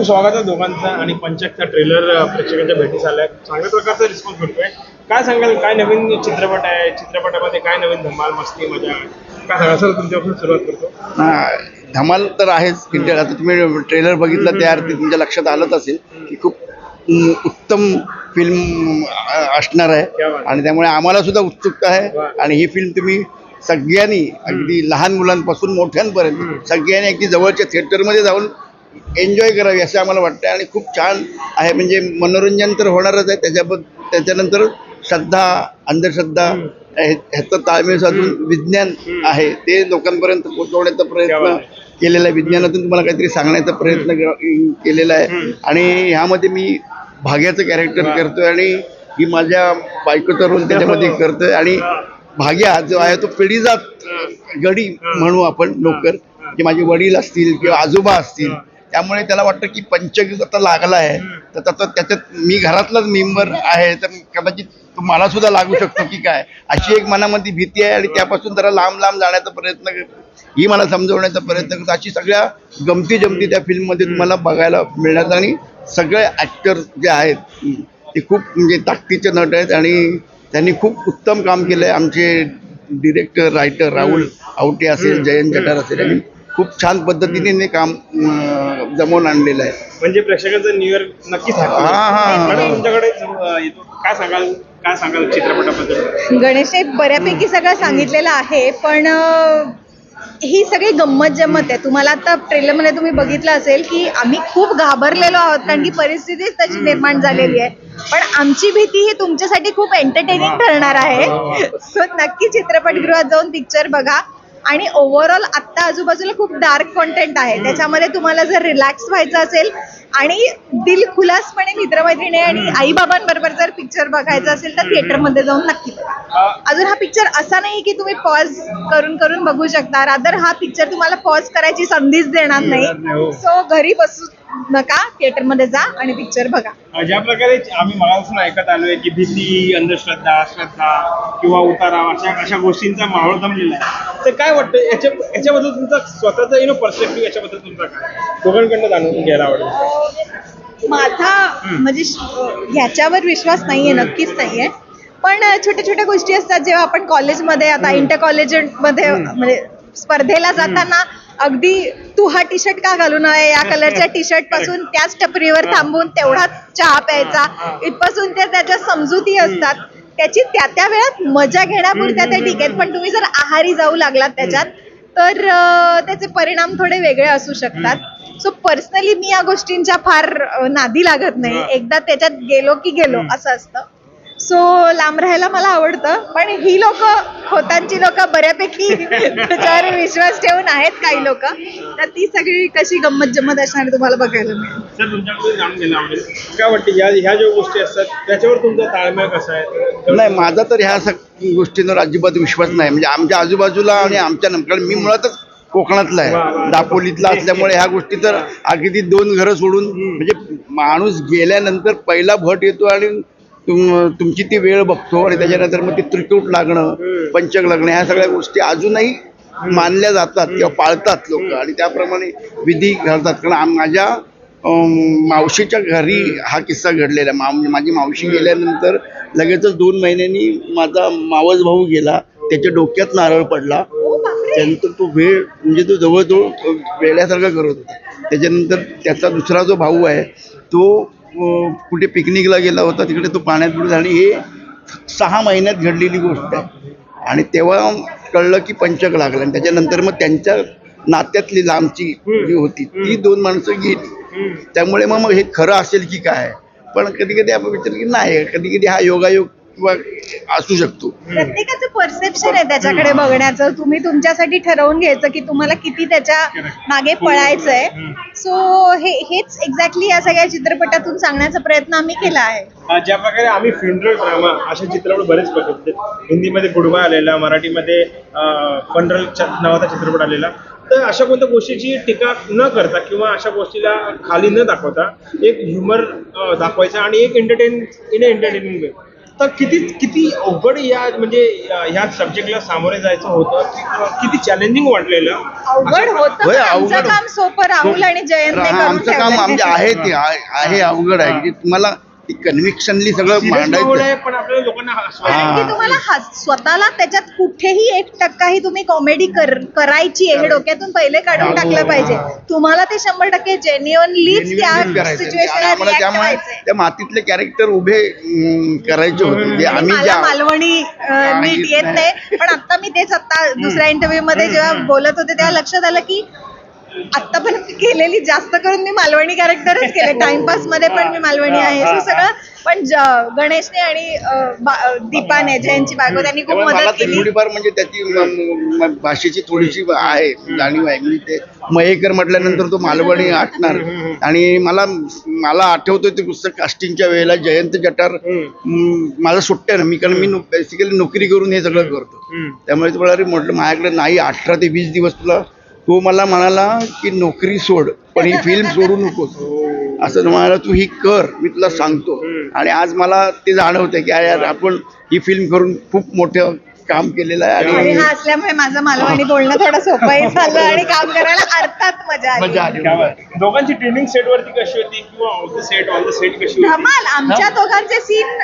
खूप स्वागत आहे दोघांचा आणि पंचकचा ट्रेलर प्रेक्षकांच्या भेटीस आलाय चांगल्या प्रकारचा रिस्पॉन्स भेटतोय. काय सांगाल? काय नवीन चित्रपट आहे? चित्रपटामध्ये काय नवीन धमाल मस्ती मजा? काय सांगाल? सर तुमच्यापासून सुरुवात करतो. धमाल तर आहेच. आता तुम्ही ट्रेलर बघितलं त्या अर्थी तुमच्या लक्षात आलंच असेल की खूप उत्तम फिल्म असणार आहे. आणि त्यामुळे आम्हाला सुद्धा उत्सुकता आहे. आणि ही फिल्म तुम्ही सगळ्यांनी अगदी लहान मुलांपासून. मोठ्यांपर्यंत सगळ्यांनी अगदी जवळच्या थिएटरमध्ये जाऊन एन्जॉय करावी असं आम्हाला वाटतं आणि खूप छान आहे म्हणजे मनोरंजन तर होणारच आहे त्याच्याबद्द त्याच्यानंतर श्रद्धा अंधश्रद्धा. हे- ह्याचं ताळमेळ साधून विज्ञान. आहे ते लोकांपर्यंत पोहोचवण्याचा क्या प्रयत्न. केलेला आहे विज्ञानातून तुम्हाला काहीतरी सांगण्याचा प्रयत्न केलेला आहे. आणि ह्यामध्ये मी भाग्याचं कॅरेक्टर. करतोय आणि ही माझ्या बायकोचा रोल त्याच्यामध्ये. करतोय आणि. भाग्या जो आहे तो पिढीजात. गडी. म्हणू आपण लोकर हा. की माझे वडील असतील किंवा आजोबा असतील. त्यामुळे त्याला वाटतं की पंचक आता लागला आहे. तर त्याचा त्याच्यात मी घरातलाच मेंबर आहे तर कदाचित तो मला सुद्धा लागू शकतो की काय? अशी एक मनामध्ये भीती आहे आणि त्यापासून जरा लांब लांब जाण्याचा प्रयत्न ही मला समजवण्याचा प्रयत्न करतो. अशी सगळ्या गमती जमती त्या फिल्ममध्ये तुम्हाला बघायला मिळणार आणि सगळे ॲक्टर जे आहेत ते खूप म्हणजे ताकदीचे नट आहेत आणि त्यांनी खूप उत्तम काम केलं आहे आमचे डिरेक्टर रायटर राहुल आवटे असेल. जयंत जठार असेल यांनी खूप छान पद्धतीने काम जमवून आणलेलं आहे. म्हणजे प्रेक्षकांचं न्यू इयर नक्कीच हा, हा, हा. तुमच्याकडे काय सांगाल? काय सांगाल चित्रपटाबद्दल? गणेशने बऱ्यापैकी सगळं सांगितलेलं आहे पण ही सगळी गंमत जम्मत आहे. तुम्हाला आता ट्रेलरमध्ये तुम्ही बघितलं असेल की आम्ही खूप घाबरलेलो आहोत कारण की परिस्थितीच तशी निर्माण झालेली आहे. पण आमची भीती ही तुमच्यासाठी खूप एंटरटेनिंग ठरणार आहे. सो नक्की चित्रपटगृहात जाऊन पिक्चर बघा. आणि ओव्हरऑल आत्ता आजूबाजूला खूप डार्क कॉन्टेंट आहे. त्याच्यामध्ये तुम्हाला जर रिलॅक्स व्हायचं असेल आणि दिलखुलासपणे मित्रमैत्रिणी आणि आईबाबांबरोबर जर पिक्चर बघायचा असेल तर थिएटरमध्ये जाऊन नक्की बघा. अजून हा पिक्चर असा नाही की तुम्ही पॉज करून करून बघू शकता. रादर हा पिक्चर तुम्हाला पॉज करायची संधीच देणार नाही, नाही हो. सो घरी बसू नका थिएटरमध्ये जा आणि पिक्चर बघा. ज्या प्रकारे आम्ही मगापासून ऐकत आलोय की भीती अंधश्रद्धा श्रद्धा किंवा उतारा अशा अशा गोष्टींचा माहोल जमलेला आहे. तर काय वाटतं याच्या याच्याबद्दल तुमचा स्वतःचा यु नो पर्स्पेक्टिव्ह याच्याबद्दल तुमचा काय? दोघांकडनं जाणून घ्यायला आवडेल. माझा म्हणजे ह्याच्यावर विश्वास नाहीये नक्कीच नाहीये. पण छोट्या छोट्या गोष्टी असतात जेव्हा आपण कॉलेजमध्ये आता इंटर कॉलेजमध्ये म्हणजे स्पर्धेला जाताना अगदी तू हा टी शर्ट का घालू नये या कलरच्या टी शर्टपासून त्याच टपरीवर थांबून तेवढाच चहा प्यायचा. इथपासून ते त्याच्या समजुती असतात. त्याची त्या त्या वेळात मजा घेण्यापुरत्या त्या ठीक आहेत. पण तुम्ही जर आहारी जाऊ लागलात त्याच्यात तर त्याचे परिणाम थोडे वेगळे असू शकतात. सो पर्सनली मी या गोष्टींच्या फार नादी लागत नाही. एकदा त्याच्यात गेलो की गेलो. असं असतं. सो लांब राहायला मला आवडतं पण ही लोक खोतांची लोक बऱ्यापैकी त्याच्यावर विश्वास ठेवून आहेत काही लोक. तर ती सगळी कशी गंमत जम्मत असणार तुम्हाला बघायला मिळेल. सर तुमच्याकडून जाणून घ्यायला आवडेल. काय वाटतं या ह्या ज्या गोष्टी असतात त्याच्यावर तुमचा ताळमेळ कसा आहे? नाही माझा तर ह्या सग गोष्टींवर अजिबात विश्वास नाही. म्हणजे आमच्या आजूबाजूला आणि आमच्या कारण मी मुळातच कोकणातला. आहे. दापोलीतला असल्यामुळे ह्या गोष्टी तर अगदी दोन घरं सोडून. म्हणजे माणूस गेल्यानंतर पहिला भट येतो आणि तुम तुमची ती वेळ बघतो आणि त्याच्यानंतर मग ती त्रिकूट लागणं. पंचक लागणं ह्या सगळ्या गोष्टी अजूनही मानल्या जातात किंवा पाळतात लोक. आणि त्याप्रमाणे विधी घालतात. कारण माझ्या मावशीच्या घरी हा किस्सा घडलेला. मा माझी मावशी गेल्यानंतर लगेचच दोन महिन्यांनी माझा मावस भाऊ गेला. त्याच्या डोक्यात नारळ पडला. त्यानंतर तो वेळ म्हणजे तो जवळजवळ वेळ्यासारखा करत होता. त्याच्यानंतर त्याचा दुसरा जो भाऊ आहे तो कुठे पिकनिकला गेला होता तिकडे तो पाण्यात बुडला आणि हे सहा महिन्यात घडलेली गोष्ट आहे. आणि तेव्हा कळलं की पंचक लागलं. आणि त्याच्यानंतर मग त्यांच्या नात्यातली लांबची जी होती ती दोन माणसं गेली. त्यामुळे मग मग हे खरं असेल की काय? पण कधी कधी आपण विचार की नाही कधी कधी हा योगायोग किंवा असू शकतो. प्रत्येकाचं परसेप्शन आहे त्याच्याकडे बघण्याचं. तुम्ही तुमच्यासाठी ठरवून घ्यायचं की तुम्हाला किती त्याच्यामागे पळायचंय. सो हे. हेच एक्झॅक्टली या सगळ्या चित्रपटातून सांगण्याचा प्रयत्न आम्ही केला आहे. ज्या प्रकारे आम्ही फ्युनरल ड्रामा असे चित्रपट बरेच बघितले. हिंदीमध्ये गुडबा आलेला मराठीमध्ये फंडरल नावाचा चित्रपट आलेला. तर अशा कोणत्या गोष्टीची टीका न करता किंवा अशा गोष्टीला खाली न दाखवता एक ह्युमर दाखवायचा आणि एक एंटरटेन इन एंटरटेनिंग वे तर किती किती अवघड या म्हणजे ह्या सब्जेक्टला सामोरे जायचं होतं? किती चॅलेंजिंग वाटलेलं? अवघड होतं आमचं. काम सोपं राहुल आणि करून आमचं काम आहे ते आहे अवघड आहे. की तुम्हाला कन्व्हिक्शनली सगळं मांडायचं. पण आपल्याला कारण हा. तुम्हाला हस- स्वतःला त्याच्यात कुठेही एक टक्काही तुम्ही कॉमेडी कर करायची आहे हे डोक्यातून पहिले काढून हो, टाकलं पाहिजे. तुम्हाला ते शंभर टक्के जेन्युअनलीच त्या Genuinely करायचं. सिच्युएशनला आणि आम्हाला रिॲक्ट त्यामुळे त्या मातीतले कॅरेक्टर उभे अं, करायचे होते. जे आम्ही मला ज्या मालवणी अं, नीट येत. नाही. पण आता मी तेच आता दुसऱ्या इंटरव्ह्यू मध्ये जेव्हा बोलत होते तेव्हा लक्षात आलं की आतापर्यंत केलेली जास्त करून मी मालवणी कॅरेक्टरच केले. टाइमपासमध्ये पण मी मालवणी आहे. सो सगळं पण गणेशने आणि दीपाने जयंतची बायको त्यांनी खूप मदत केली. थोडीफार म्हणजे त्याची म- म- म- भाषेची थोडीशी आहे जाणीव आहे. म्हणजे ते मयेकर म्हटल्यानंतर तो मालवणी आटणार. आणि मला मला आठवतं ते पुस्तक कास्टिंगच्या वेळेला जयंत जटार म, मला सुट्ट्या ना. मी कारण मी बेसिकली नोकरी करून हे सगळं करतो. त्यामुळे तुम्हाला म्हटलं माझ्याकडे नाही अठरा ते वीस दिवस तुला तो मला म्हणाला की नोकरी सोड पण ही फिल्म सोडू नकोस. असं तो म्हणाला तू ही कर मी तुला सांगतो. आणि आज मला ते जाणवतं की यार आपण ही फिल्म करून खूप मोठं काम केलेलं आहे आणि हा असल्यामुळे माझं मालवणी बोलणं थोडं सोपंही झालं आणि काम करायला अर्थात मजा आली. मजा. दोघांची ट्रेनिंग सेट वरती कशी होती किंवा on the set on the set कशी होती? धमाल आमच्या दोघांचे सीन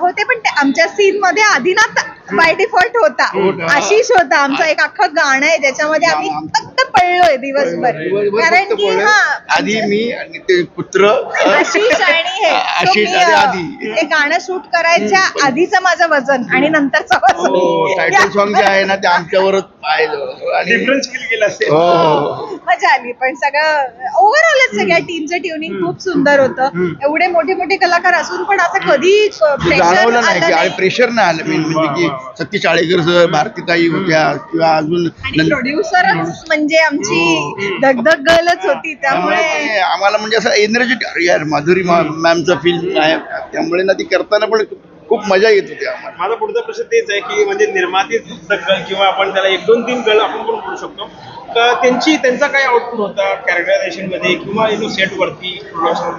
होते पण ते आमच्या सीन मध्ये आदिनाथ बाय डिफॉल्ट होता. होता. आशिष होता. आमचं एक अख्खं गाणं आहे ज्याच्यामध्ये आम्ही आम- फक्त पळलोय दिवसभर. दिवसभर कारण फक्त की. हा आधी मी आणि ते पुत्र. आशिष आणि हे So आशिष मी, आणि अ, आधी. ते गाणं शूट करायच्या आधीचं माझं वजन आणि नंतरचं वजन. टायटल सॉन्ग जे आहे ना ते आमच्यावरच आणि डिफरन्स फील केला असेल. हो. मजा आली पण सगळं ओव्हरऑलच सगळ्या टीमचं ट्युनिंग खूप सुंदर होतं. एवढे मोठे मोठे कलाकार असून पण असं कधी प्रेशर जाणवलं नाही की आलं आणि नाही. प्रेशर नाही आलं. मेन म्हणजे की. सत्य चाळेकर सर भारतीताई होत्या किंवा अजून प्रोड्युसरच म्हणजे आमची धगधग गलच होती त्यामुळे आम्हाला म्हणजे असं एनर्जेटिक यार माधुरी मॅमचं फिल्म आहे. त्यामुळे ना ती करताना पण खूप मजा येत होती आम्हाला. माझा पुढचा प्रश्न तेच आहे की म्हणजे निर्माते किंवा आपण त्याला एक दोन तीन गल आपण पण बोलू शकतो. तर त्यांची त्यांचा काय आउटपुट होता कॅरेक्टरायझेशनमध्ये किंवा यु सेट वरती प्रोडक्शन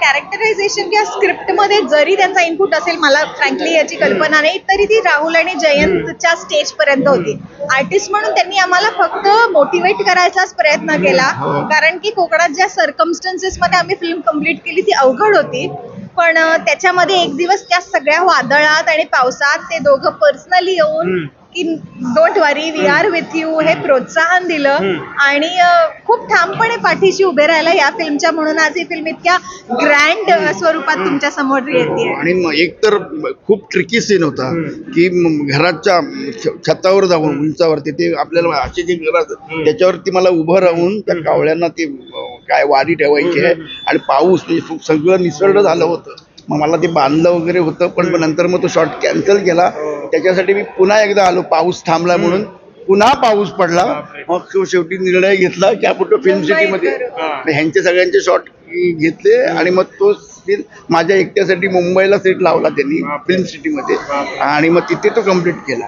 कॅरेक्टरायझेशन किंवा स्क्रिप्टमध्ये जरी त्यांचा इनपुट असेल मला फ्रँकली याची कल्पना नाही तरी ती राहुल आणि जयंतच्या स्टेज पर्यंत होती आर्टिस्ट म्हणून त्यांनी आम्हाला फक्त मोटिवेट करायचाच प्रयत्न केला. कारण की कोकणात ज्या सर्कमस्टन्सेस मध्ये आम्ही फिल्म कंप्लीट केली ती अवघड होती पण त्याच्यामध्ये एक दिवस त्या सगळ्या वादळात आणि पावसात ते दोघं पर्सनली येऊन. की don't worry we are with you हे प्रोत्साहन दिलं. आणि खूप ठामपणे पाठीशी उभे राहिला या फिल्मच्या. म्हणून आज ही फिल्म इतक्या ग्रँड स्वरूपात तुमच्यासमोर येते. आणि मग एक तर खूप ट्रिकी सीन होता की घराच्या छतावर जाऊन उंचावर तिथे आपल्याला असे जे असतात त्याच्यावरती मला उभं राहून त्या कावळ्यांना ते काय वारी ठेवायची आहे आणि पाऊस म्हणजे सगळं निसर्ग झालं होतं. मग मला ते बांधलं वगैरे होतं पण नंतर मग तो शॉट कॅन्सल केला. त्याच्यासाठी मी पुन्हा एकदा आलो. पाऊस थांबला म्हणून. पुन्हा पाऊस पडला. मग तो शेवटी निर्णय घेतला की आपण फिल्म मुंबईत सिटीमध्ये ह्यांचे सगळ्यांचे शॉट घेतले आणि मग तो सीन माझ्या एकट्यासाठी मुंबईला सेट लावला त्यांनी फिल्म सिटीमध्ये आणि मग तिथे तो कंप्लीट केला.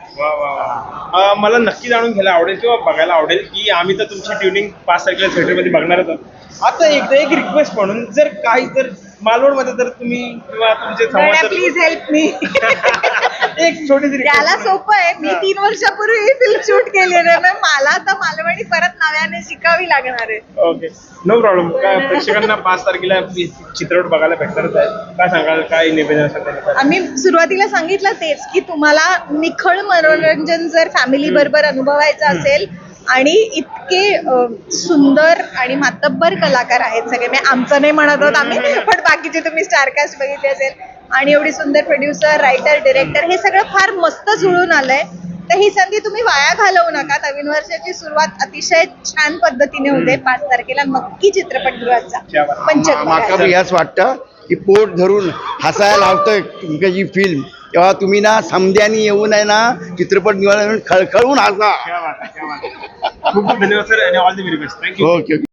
मला नक्की जाणून घ्यायला आवडेल किंवा बघायला आवडेल की आम्ही तर तुमची ट्युनिंग पाच तारखेला थिएटरमध्ये बघणारच आहोत. आता एकदा एक रिक्वेस्ट म्हणून जर काही जर मालवणमध्ये जर तुम्ही किंवा तुमचे प्लीज हेल्प मी एक छोटीशी त्याला सोपं आहे. मी तीन वर्षापूर्वी ही फिल्म शूट केली आहे ना मला आता मालवणी परत नव्याने शिकावी लागणार आहे. ओके नो प्रॉब्लेम काय प्रेक्षकांना पाच तारखेला चित्रपट बघायला भेटणारच आहे. काय सांगाल? काय निवेदन असेल त्याच्याबद्दल? आम्ही सुरुवातीला सांगितलं तेच की तुम्हाला निखळ मनोरंजन जर फॅमिली बरोबर अनुभवायचं असेल आणि इतके अ, सुंदर आणि मातब्बर कलाकार आहेत सगळे. म्हणजे आमचं नाही म्हणत आहोत आम्ही पण बाकीचे तुम्ही स्टारकास्ट बघितले असेल. आणि एवढी सुंदर प्रोड्युसर रायटर डिरेक्टर हे सगळं फार मस्त जुळून आलंय. तर ही संधी तुम्ही वाया घालवू नका. नवीन वर्षाची सुरुवात अतिशय छान पद्धतीने होते. पाच तारखेला नक्की बात. पंचक ह्याच वाटतं की पोट धरून हसायला लावतोय तुमची फिल्म तेव्हा तुम्ही ना समद्यानी येऊन आहे ना चित्रपट निवडून खळखळून हसा. खूप खूप धन्यवाद सर आणि all the very best thank you okay